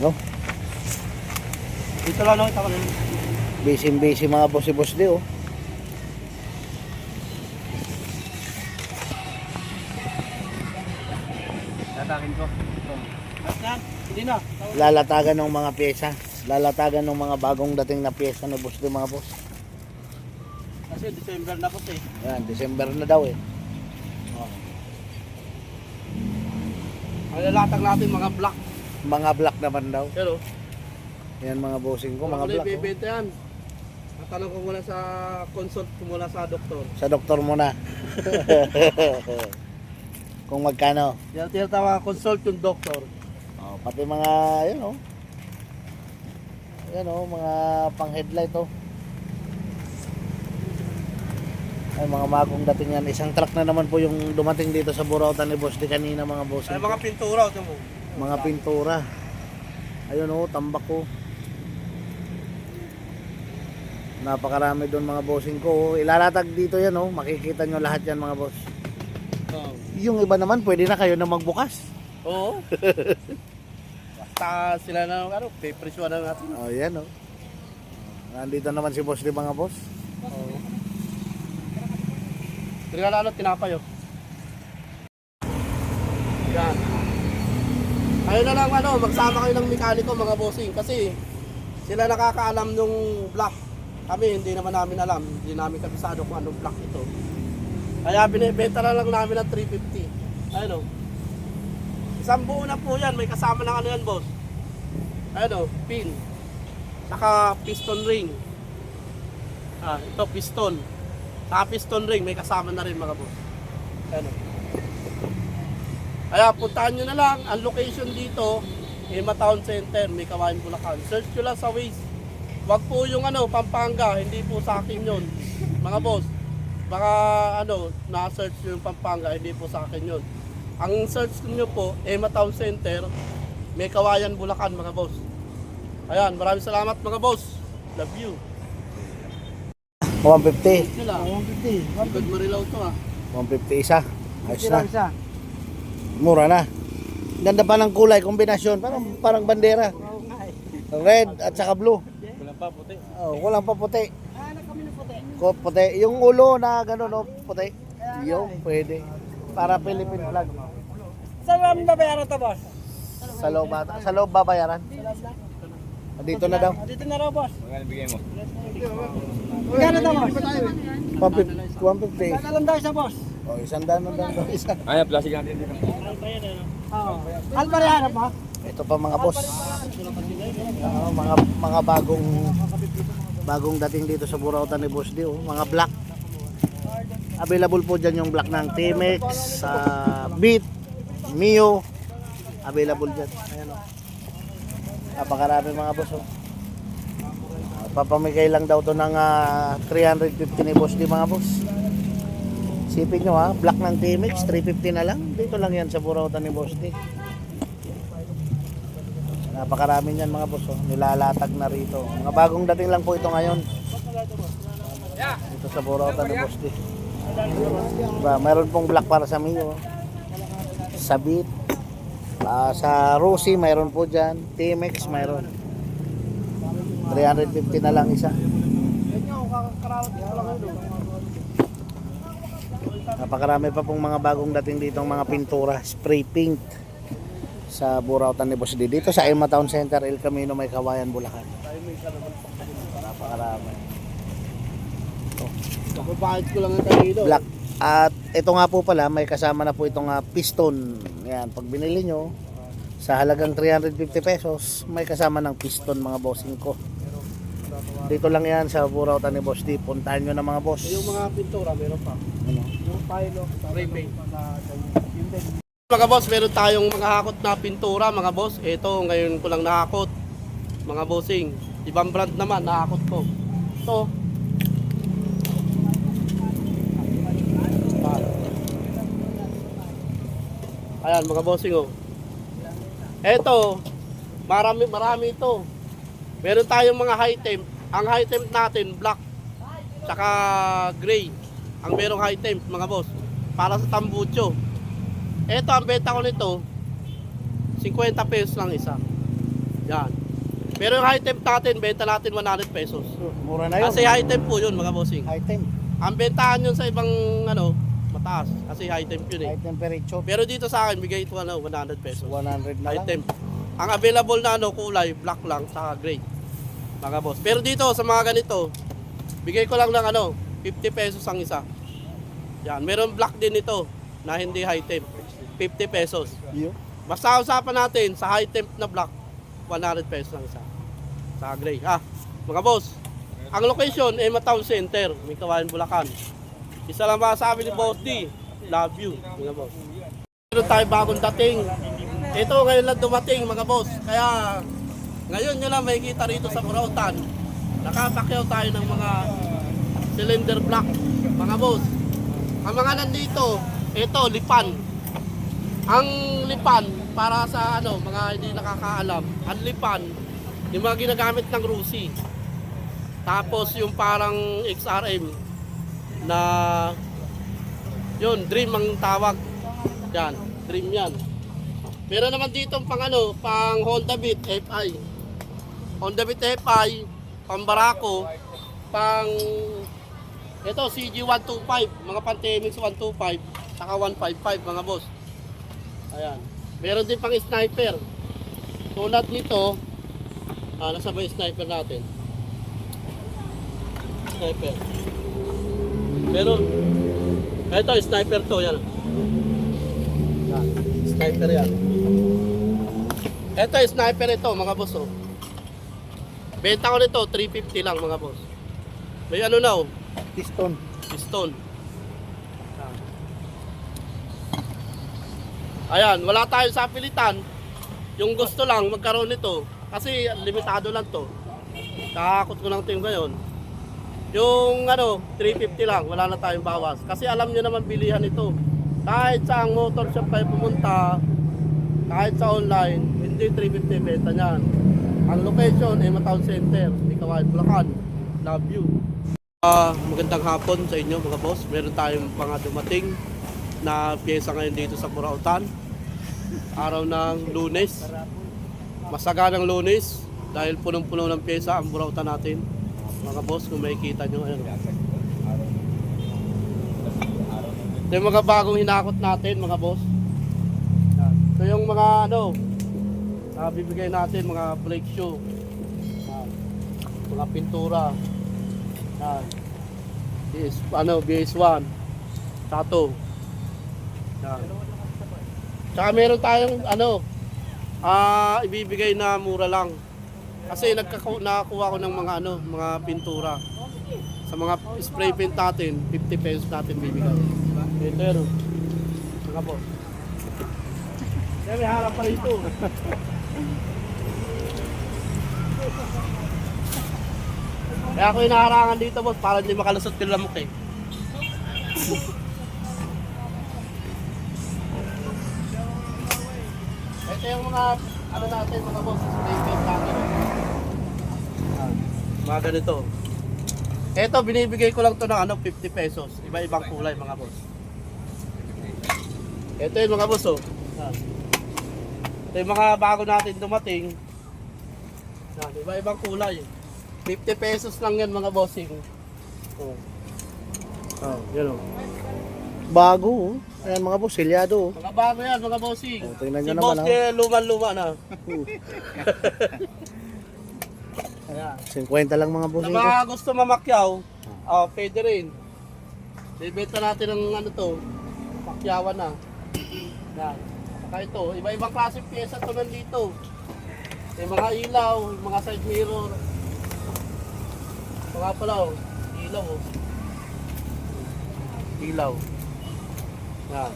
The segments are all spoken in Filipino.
No? Dito lang nakita ko na yun. Busy-busy mga boss-boss di oh. Tatakin ko. Hindi na. Lalatagan ng mga pyesa. Lalatagan ng mga bagong dating na pyesa ni boss di mga boss. Kasi December na po eh. Yan, December na daw eh. Ang lalatag natin mga black. Mga black naman daw. Pero, Yan mga bossing ko, mga na black. oh. ibibenta yan. Tatanong ko muna sa consult ko muna sa doktor. Sa doktor mo na. Kung magkano. Yan tinatawag consult yung doktor. Oh, pati mga, yun oh. Yan oh, mga pang headlight oh. Ay, mga bagong dating yan. Isang truck na naman po yung dumating dito sa Burautan ni Boss di kanina mga boss. Ay, mga pintura, ito mo. Mga pintura. Ayun oh, tambak ko. Napakarami doon mga bossing ko. oh. Ilalatag dito yan oh. Makikita nyo lahat yan mga boss. Oo. Yung iba naman, pwede na kayo na magbukas. Oo. Basta sila na, ano, pipresyo na natin. Oh, yan oh. Nandito naman si boss di mga boss. Oo. Tingnan ano, tinapay oh. Yan. Ayun na lang ano, magsama kayo ng mekaniko mga bossing kasi sila nakakaalam nung block. Kami hindi naman namin alam, hindi namin kabisado kung anong block ito. Kaya binibenta na lang namin ng 350. Ayun oh. Isang buo na po yan, may kasama ng ano yan boss. Ayun oh, pin. Saka piston ring. Ah, ito piston. Saka piston ring, may kasama na rin mga boss. Ano? Kaya puntahan nyo na lang, ang location dito, Hima Town Center, may Kawain Bulacan. Search nyo lang sa Waze. Wag po yung ano, Pampanga, hindi po sa akin yun. Mga boss, baka ano, na-search nyo yung Pampanga, hindi po sa akin yun. Ang search nyo po, Hima Town Center, may Kawayan Bulacan mga boss. Ayan, maraming salamat mga boss. Love you. 150. Sila. 150. Good Marilaw to ah. 150 isa. Ayos na. Mura na. Ganda pa ng kulay, kombinasyon. Parang, parang bandera. Red at saka blue. Wala pa puti. Oh, walang pa puti. Ko puti. Yung ulo na gano'n, no, puti. Yung pwede. Para Philippine flag. Saan ba bayaran to boss? Sa loob, ata- sa loob babayaran. Dito na daw. Dito na raw boss. Magkano bigay mo? Magkano to boss? 150. 150. Alam daw siya boss. Oh, isang daan daw. Isa. Ay, plastic natin dito. Oo. Alparihan pa? Ito pa mga boss. Ah, mga mga bagong bagong dating dito sa Burautan ni Boss D, oh. mga black. Available po dyan yung black ng Timex, sa Beat, Mio. Available dyan. Ayan oh. Napakarami mga boss oh. Papamigay lang daw to ng ah, 350 ni Boss D mga boss. Sipin nyo ha, black ng Timex, 350 na lang. Dito lang yan sa Burautan ni Boss D. Napakarami niyan mga boss, oh. nilalatag na rito. Mga bagong dating lang po ito ngayon. Dito sa Burautan ni Boss D. Diba, mayroon pong black para sa Mio. Sa Beat. Ah, sa Rosy, mayroon po dyan. TMX, mayroon. 350 na lang isa. Napakarami pa pong mga bagong dating dito mga pintura, spray paint sa Burautan ni Boss D. Dito sa Irma Town Center, El Camino, may Kawayan, Bulacan. Napakarami. Kapapahit ko lang ang kanino. Black. At ito nga po pala, may kasama na po itong ah, piston. Yan, pag binili nyo, sa halagang 350 pesos, may kasama ng piston mga bossing ko. Dito lang yan sa Burautan ni Boss D. Puntahan nyo na mga boss. Yung mga pintura, meron pa. Ano? Yung pilo, spray paint. Mga boss, meron tayong mga hakot na pintura mga boss. Ito, ngayon ko lang nahakot. Mga bossing. Ibang brand naman, nahakot ko. Ito. Ayan, mga bossing oh. Ito, marami marami ito. Meron tayong mga high temp. Ang high temp natin, black. Tsaka gray. Ang merong high temp, mga boss. Para sa tambucho. Ito, ang benta ko nito, 50 pesos lang isa. Yan. Pero yung high temp natin, benta natin 100 pesos. Mura na yun. Kasi high temp po yun mga bossing. Item. Ang bentahan yun sa ibang ano, mataas. Kasi high temp yun eh. High temperature. Pero dito sa akin, bigay ito ano, 100 pesos. 100 na High lang. temp. Ang available na ano, kulay, black lang, sa gray. Mga boss. Pero dito, sa mga ganito, bigay ko lang ng ano, 50 pesos ang isa. Yan. Meron black din ito, na hindi high temp. 50 pesos. Basta usapan natin, sa high temp na black, 100 pesos lang isa. Sa gray. Ah, mga boss, ang location, Emma Town Center, may kawain Bulacan. Isa lang masasabi ni Boss D, love you, mga boss. Meron tayo bagong dating. Ito ngayon lang dumating mga boss. Kaya ngayon nyo lang makikita rito sa Burautan. Nakapakyaw tayo ng mga cylinder block, mga boss. Ang mga nandito, ito, lipan. Ang lipan, para sa ano, mga hindi nakakaalam, ang lipan, yung mga ginagamit ng Rusi. Tapos yung parang XRM na yun, Dream ang tawag. Yan, Dream yan. Meron naman dito pang ano, pang Honda Beat FI. Honda Beat FI, pang Barako, pang ito CG 125, mga Pantemix 125, saka 155 mga boss. Ayan. Meron din pang sniper. Tulad nito, ah, nasa ba sniper natin? Sniper. Meron. Ito, sniper to, yan. Yan. Sniper yan. Ito, sniper ito, mga boss, oh. Benta ko nito, 350 lang, mga boss. May ano na, oh, Piston. piston. Ayan, wala tayo sa pilitan. Yung gusto lang magkaroon nito kasi limitado lang to. Kakakot ko lang yung ngayon. Yung ano, 350 lang, wala na tayong bawas. Kasi alam nyo naman bilihan ito. Kahit sa motor shop kayo pumunta, kahit sa online, hindi 350 benta niyan. Ang location, Emma Town Center, Ikawain, Bulacan. Love you. Ah, magandang hapon sa inyo mga boss. Meron tayong mga dumating na pyesa ngayon dito sa Burautan. Araw ng lunes. Masaganang lunes dahil punong-puno ng pyesa ang Burautan natin. Mga boss, kung makikita nyo. Ayan. Ito yung mga bagong hinakot natin mga boss. Yan. Ito yung mga ano, na bibigay natin mga brake shoe. Yan. Mga pintura. Yan. BS, ano, BS1. Tato. Yan. Tsaka meron tayong ano, ah ibibigay na mura lang. Kasi nagkaku nakakuha ko ng mga ano, mga pintura. Sa mga spray paint natin, 50 pesos natin bibigay. Ito yun. Mga boss. Kaya may harap pa rito. Kaya ako inaharangan dito boss para hindi makalusot yung lamok eh. Ito yung mga ano natin mga boss, spray natin. Ah, Mga ganito. Ito binibigay ko lang to ng ano 50 pesos. Iba-ibang kulay mga boss. Ito yung mga boss oh. Ah. Ito yung mga bago natin dumating. Yan, iba-ibang kulay. 50 pesos lang yan mga bossing. Oh. Oh, yan oh. Bago. oh. Ayan mga boss, silyado. oh. Mga bago yan mga bossing. Oh, tingnan si nyo boss naman, eh, luman-luma na. Uh, Ayan. 50 lang mga boss. Sa ito. mga gusto mamakyaw, oh, pwede rin. Bibenta natin ng ano to, pakyawan na. Yan. Saka ito, iba-ibang klase pyesa to nandito. May mga ilaw, mga side mirror. Mga pala oh, ilaw oh. Ilaw. Yan.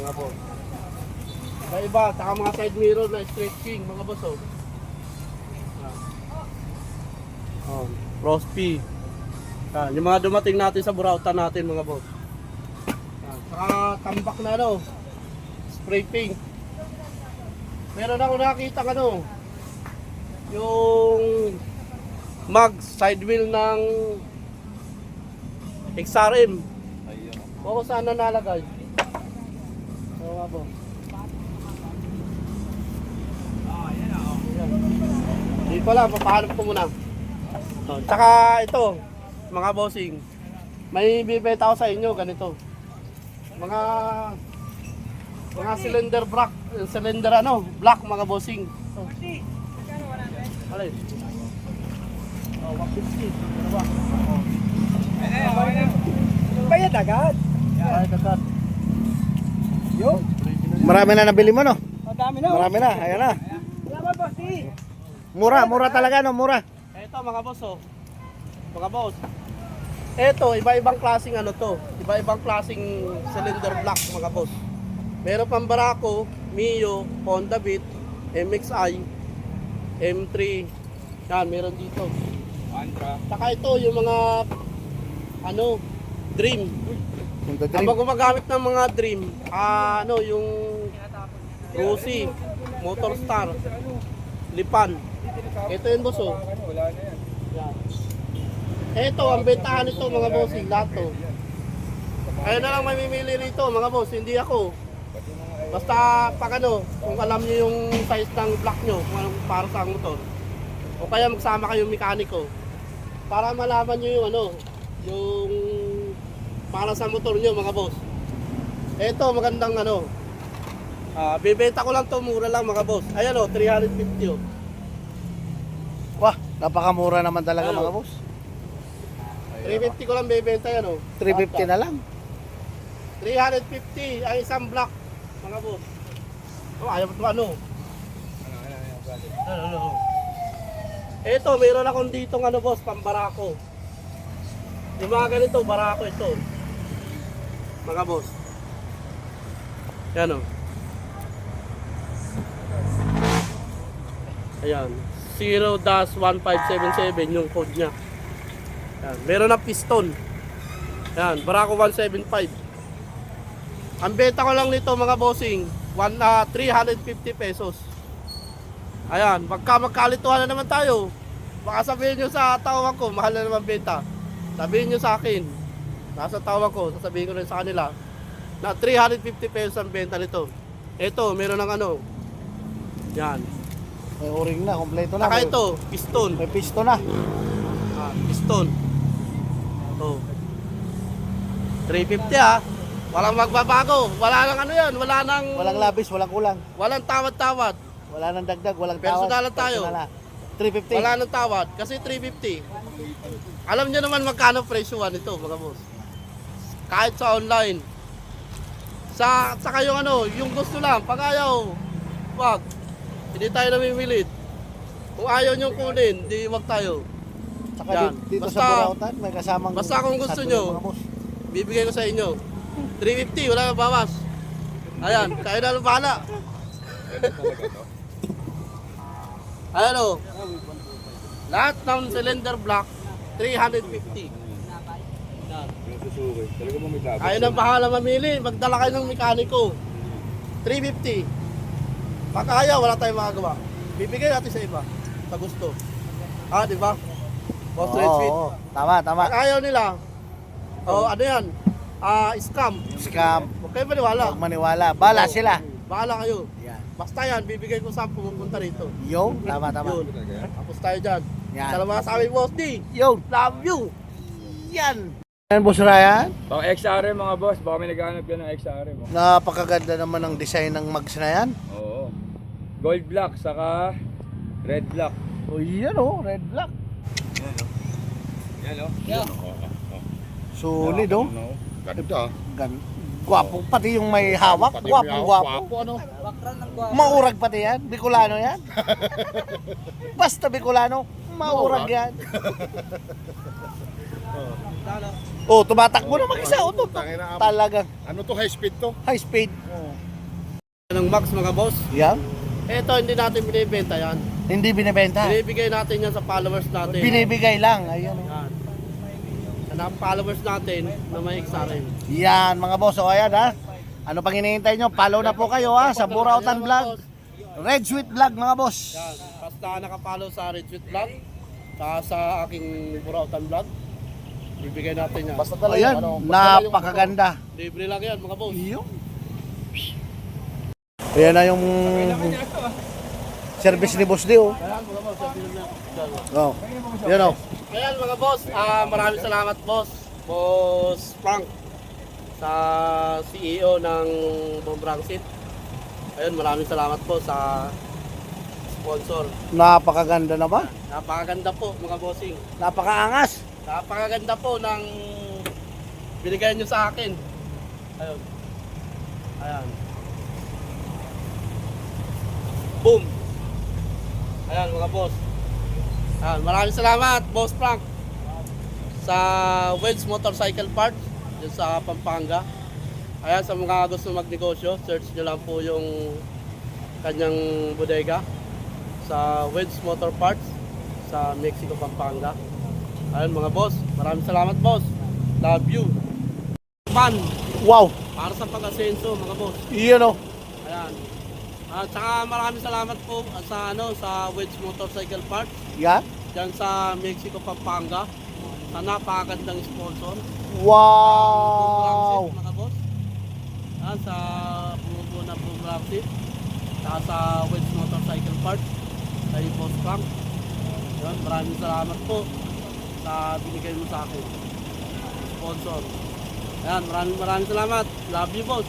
Mga po. May iba, saka mga side mirror na stretching, mga boss oh. Yan. Oh, Rospi. Yan, yung mga dumating natin sa Burautan natin mga boss. Yan, saka tambak na ano, spray paint. Meron ako nakita ano, yung mag side wheel ng XRM. O kung saan na nalagay. Oo nga boss. ko lang, papahanap ko muna. Oh, tsaka ito, mga bossing, may bibenta ako sa inyo, ganito. Mga mga cylinder block, eh, cylinder ano, black mga bossing. Oh. Alay. Oh, 150. Ano ba? Bayad agad. Ay, agad. Yun. Marami na nabili mo no? Madami na. Marami na, ayan na. Salamat, bossy. Mura, mura talaga no, mura. Ito mga boss oh. Mga boss. Ito, iba-ibang klaseng ano to. Iba-ibang klaseng cylinder block mga boss. Meron pang Barako, Mio, Honda Beat, MXI, M3. Yan, meron dito. Saka ito yung mga ano, Dream. Yung the Habang gumagamit ng mga Dream, ah, ano, yung Rusi, Motor Star, Lipan. Ito yun boss oh. Yan. Ito, ang bentahan nito mga bossing, lahat to. Kayo na lang mamimili rito mga boss, hindi ako. Basta pag ano, kung alam niyo yung size ng block nyo, kung anong para sa motor. O kaya magsama kayong mekaniko. Para malaman nyo yung ano, yung para sa motor nyo mga boss. Ito, magandang ano. Ah, bibenta ko lang to mura lang mga boss. Ayan o, 350 o. Wah, napakamura naman talaga Ano? mga boss. 350 ko lang bibenta yan o. 350 na lang. 350 ang isang block mga boss. Oh, ayaw mo ito ano? Ano, ano, ano? Ito, mayroon akong dito ano boss, pambarako. Yung mga ganito, barako ito. Mga boss. Yan o. Ayan. 0-1577 yung code niya. Yan. Meron na piston. Yan, Barako 175. Ang benta ko lang nito mga bossing, one, ah, 350 pesos. Ayan, magka magkalituhan na naman tayo. Baka sabihin nyo sa tawag ko, mahal na naman benta. Sabihin nyo sa akin, nasa tawag ko, sasabihin ko rin sa kanila, na 350 pesos ang benta nito. Ito, meron ng ano, yan. May o-ring na, kompleto na. Saka ito, piston. May pisto na. Ah, piston. Oh. 350 ah. Walang magbabago. Wala nang ano yan. Wala nang... Walang labis, walang kulang. Walang tawad-tawad. Wala nang dagdag, walang tawad. lang tayo. Personal na. 350. Wala nang tawad. Kasi 350. Alam nyo naman magkano presyo nito mga boss. Kahit sa online. Sa, sa kayong ano, yung gusto lang. Pag ayaw, wag. Hindi tayo namimilit. Kung ayaw nyo kunin, di wag tayo. Saka Yan. di- dito Basta- sa Burautan, may kasamang... basta kung gusto nyo. Bibigay ko sa inyo. 350, wala nang bawas. Ayan, kayo na lang bahala. Ayan o. Lahat ng cylinder block, 350. Yan. Talaga mo may labas. Kayo bahala mamili. Magdala kayo ng mekaniko. 350. Pag ayaw, wala tayong magagawa. Bibigay natin sa iba. Sa gusto. Ah, di ba? Boss Red Oo, Sweet. oo. Tama, tama. Pag ayaw nila, oh, ano yan? Ah, scam. Scam. Huwag kayo maniwala. Huwag maniwala. Bala Oo. sila. Bahala kayo. Yan. Basta yan, bibigay ko saan pumupunta rito. Yo, tama, tama. Yun. Tapos tayo dyan. Yan. Salamat sa amin, Boss D. Yo, Love you. yan. Yan, Boss Ryan. Baka XRM mga boss, baka may naghahanap ka ng XRM. Oh. Napakaganda naman ng design ng mags na yan. Oo. Gold black, saka red black. O yan o, red black. Yan o. Yeah. Solid o. Ano? Ganda. Gan Gwapo, pati yung may hawak. Pati Gwapo, may gwapo. Gwapo, ano? Bakran ng gwapo. Maurag pati yan. Bicolano yan. Basta Bicolano, maurag yan. Oh, tumatakbo na mag-isa. Oh, to, Tangina, talagang Ano to, high speed to? high speed. Ng Max, mga boss. Yan. Ito, hindi natin binibenta yan. Hindi binibenta. Binibigay natin yan sa followers natin. Binibigay lang. Ayun. oh. Yan. Sa mga followers natin na may XRM. Yan mga boss. O ayan ha. Ano pang hinihintay nyo? Follow na po kayo ha sa Burautan Vlog. Red Sweet Vlog mga boss. Yan. Basta nakapalo sa Red Sweet Vlog, saka sa aking Burautan Vlog, bibigay natin yan. Basta O dala yan, yung ano. basta napakaganda. Libre lang yan, mga boss. Iyo. Ayan na yung Service ni Boss oh. Ayan nila. Oh. Yan, oh. Ayan mga boss, ah maraming salamat boss. Boss Frank sa CEO ng Bombrangsit. Ayun, maraming salamat po sa sponsor. Napakaganda naman. Napakaganda po mga bossing. Napakaangas. Napakaganda po ng binigay nyo sa akin. Ayun. Ayan. Boom. Ayan mga boss. Ayan, maraming salamat, Boss Frank. Sa Wells Motorcycle Parts, dyan sa Pampanga. Ayan, sa mga gusto magnegosyo, search nyo lang po yung kanyang bodega sa Wells Motor Parts sa Mexico, Pampanga. Ayun mga boss, maraming salamat boss. Love you. Pan, Wow. para sa pag-asenso mga boss. Iyan, oh. Ayan. At saka maraming salamat po sa ano sa Wedge Motorcycle Parts Yan. diyan sa Mexico, Pampanga. Sa napakagandang sponsor. Wow. Bumrangsit, mga boss. Ayan, sa bumubuo na Bumrangsit. Saka sa Wedge Motorcycle Parts. Kay Boss Frank. Ayan, maraming salamat po sa binigay mo sa akin. Sponsor. Ayan, maraming maraming salamat. Love you, boss.